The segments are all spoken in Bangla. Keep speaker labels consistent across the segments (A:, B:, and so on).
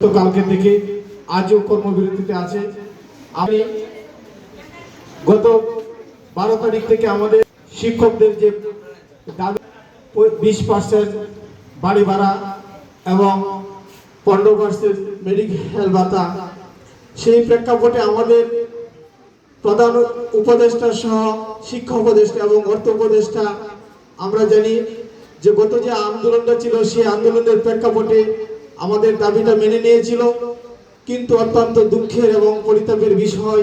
A: তো কালকে থেকে আজও কর্মবিরতিতে আছে। আমি গত বারো তারিখ থেকে আমাদের শিক্ষকদের যে দাবি, বিশ পার্সেন্ট বাড়ি ভাড়া এবং পনেরো পার্সেন্ট মেডিকেল ভাতা, সেই প্রেক্ষাপটে আমাদের প্রধান উপদেষ্টা সহ শিক্ষা উপদেষ্টা এবং অর্থ উপদেষ্টা, আমরা জানি যে গত যে আন্দোলনটা ছিল, সেই আন্দোলনের প্রেক্ষাপটে আমাদের দাবিটা মেনে নিয়েছিল। কিন্তু অত্যন্ত দুঃখের এবং পরিতাপের বিষয়।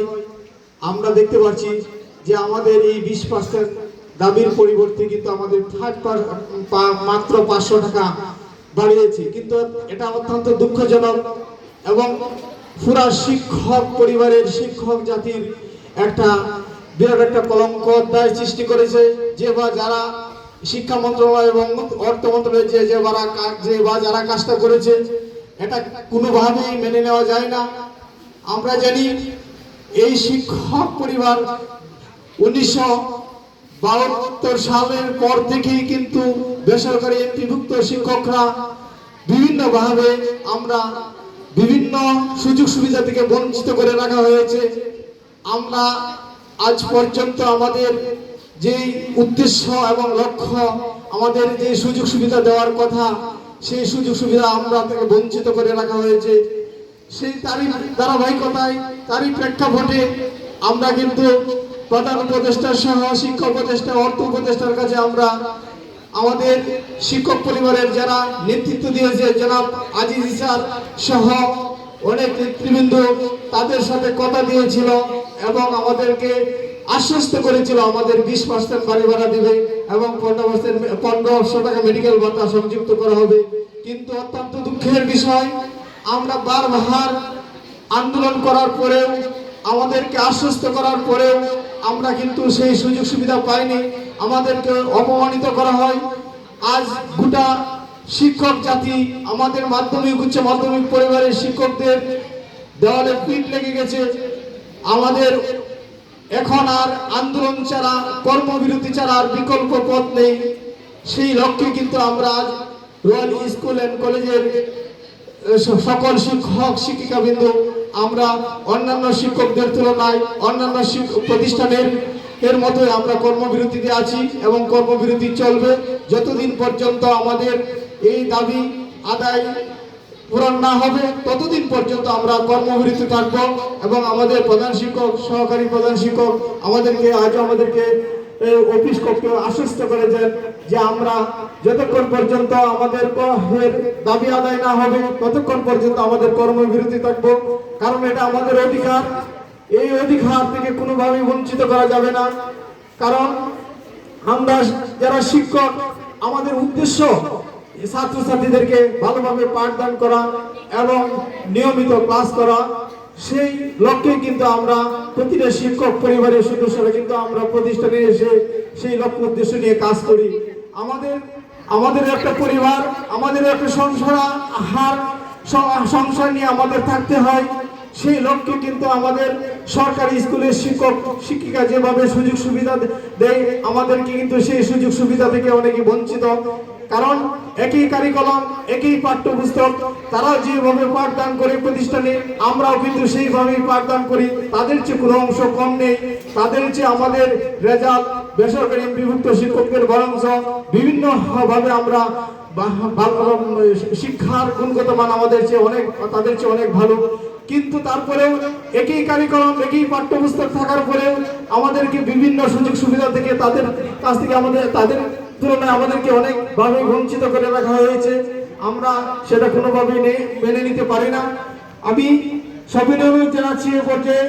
A: আমরা দেখতে পাচ্ছি যে আমাদের এই বিশ পার্সেন্ট দাবির পরিবর্তে কিন্তু আমাদের থার্ড মাত্র পাঁচশো টাকা বাড়িয়েছে। কিন্তু এটা অত্যন্ত দুঃখজনক এবং পুরা শিক্ষক পরিবারের শিক্ষক জাতির একটা বিরাট একটা কলঙ্ক অধ্যায় সৃষ্টি করেছে। যে বা যারা শিক্ষা মন্ত্রণালয় এবং অর্থ মন্ত্রণালয় যে যে কা- যে বা যারা কাজটা করেছে, এটা কোনোভাবেই মেনে নেওয়া যায় না। আমরা জানি এই শিক্ষক পরিবার উনিশশো বাহাত্তর সালের পর থেকেই কিন্তু বেসরকারি এমপিভুক্ত শিক্ষকরা বিভিন্নভাবে আমরা বিভিন্ন সুযোগ সুবিধা থেকে বঞ্চিত করে রাখা হয়েছে। আমরা আজ পর্যন্ত আমাদের যে উদ্দেশ্য এবং লক্ষ্য আমাদের যে সুযোগ সুবিধা দেওয়ার কথা, সেই সুযোগ সুবিধা আমরা থেকে বঞ্চিত করে রাখা হয়েছে। সেই তারই ধারাবাহিকতায়, তারই প্রেক্ষাপটে আমরা কিন্তু প্রধান উপদেষ্টা সহ শিক্ষা উপদেষ্টা, অর্থ উপদেষ্টার কাছে আমরা আমাদের শিক্ষক পরিবারের যারা নেতৃত্ব দিয়েছে, জনাব আজিজ স্যার সহ অনেক নেতৃবৃন্দ তাদের সাথে কথা দিয়েছিল এবং আমাদেরকে আশ্বস্ত করেছিল, আমাদের বিশ পার্সেন্ট বাড়ি ভাড়া দিবে এবং পনেরো পার্সেন্ট পনেরোশো টাকা মেডিকেল ভাতা সংযুক্ত করা হবে। কিন্তু অত্যন্ত দুঃখের বিষয়, আমরা বারবার আন্দোলন করার পরেও, আমাদেরকে আশ্বস্ত করার পরেও আমরা কিন্তু সেই সুযোগ সুবিধা পাইনি। আমাদেরকে অপমানিত করা হয়। আজ গোটা শিক্ষক জাতি, আমাদের মাধ্যমিক, উচ্চ মাধ্যমিক পরিবারের শিক্ষকদের দেওয়ালে পিঠ লেগে গেছে। আমাদের এখন আর আন্দোলন ছাড়া, কর্মবিরতি ছাড়া আর বিকল্প পথ নেই। সেই লক্ষ্যে কিন্তু আমরা আজ রয়্যাল স্কুল অ্যান্ড কলেজের সকল শিক্ষক শিক্ষিকা বিন্দু আমরা অন্যান্য শিক্ষকদের তুলনায়, অন্যান্য প্রতিষ্ঠানের এর মতোই আমরা কর্মবিরতিতে আছি এবং কর্মবিরতি চলবে। যতদিন পর্যন্ত আমাদের এই দাবি, আদায় পূরণ না হবে, ততদিন পর্যন্ত আমরা কর্মবিরতি থাকব এবং আমাদের প্রধান শিক্ষক, সহকারী প্রধান শিক্ষক আমাদেরকে, আজও আমাদেরকে অফিস কক্ষে আশ্বস্ত করেছেন যে আমরা যতক্ষণ পর্যন্ত আমাদের দাবি আদায় না হবে, ততক্ষণ পর্যন্ত আমাদের কর্মবিরতি থাকব। কারণ এটা আমাদের অধিকার। এই অধিকার থেকে কোনোভাবেই বঞ্চিত করা যাবে না। কারণ আমরা যারা শিক্ষক, আমাদের উদ্দেশ্য ছাত্রছাত্রীদেরকে ভালোভাবে পাঠদান করা এবং নিয়মিত ক্লাস করা, সেই লক্ষ্যে কিন্তু আমরা প্রতিটা শিক্ষক পরিবারের সদস্যরা কিন্তু আমরা প্রতিষ্ঠানে এসে সেই লক্ষ্য উদ্দেশ্য নিয়ে কাজ করি। আমাদের আমাদের একটা পরিবার, আমাদের একটা সংসার, আহার, সংসার নিয়ে আমাদের থাকতে হয়। সেই লক্ষ্যে কিন্তু আমাদের সরকারি স্কুলের শিক্ষক, শিক্ষিকা যেভাবে সুযোগ সুবিধা দেয়, আমাদেরকে কিন্তু সেই সুযোগ সুবিধা থেকে অনেকে বঞ্চিত। কারণ একই কারিকলম একই পাঠ্যপুস্তক তারা যেভাবে পাঠদান করে প্রতিষ্ঠানে, আমরাও কিন্তু সেইভাবেই পাঠদান করি। তাদের চেয়ে কোনো অংশ কম নেই। তাদের চেয়ে আমাদের রেজাল্ট বেসরকারি বিভক্ত শিক্ষকদের বরঞ্চ বিভিন্ন ভাবে আমরা শিক্ষার গুণগত মান আমাদের চেয়ে অনেক তাদের চেয়ে অনেক ভালো। কিন্তু তারপরেও একই কারিকরম একই পাঠ্যপুস্তক থাকার পরেও আমাদেরকে বিভিন্ন সুযোগ সুবিধা থেকে তাদের কাছ থেকে আমাদের, তাদের তুলনায় আমাদেরকে অনেকভাবে বঞ্চিত করে রাখা হয়েছে। আমরা সেটা কোনোভাবেই মেনে নিতে পারি না। আমি সবিনয় জানাচ্ছি এ পর্যায়ে।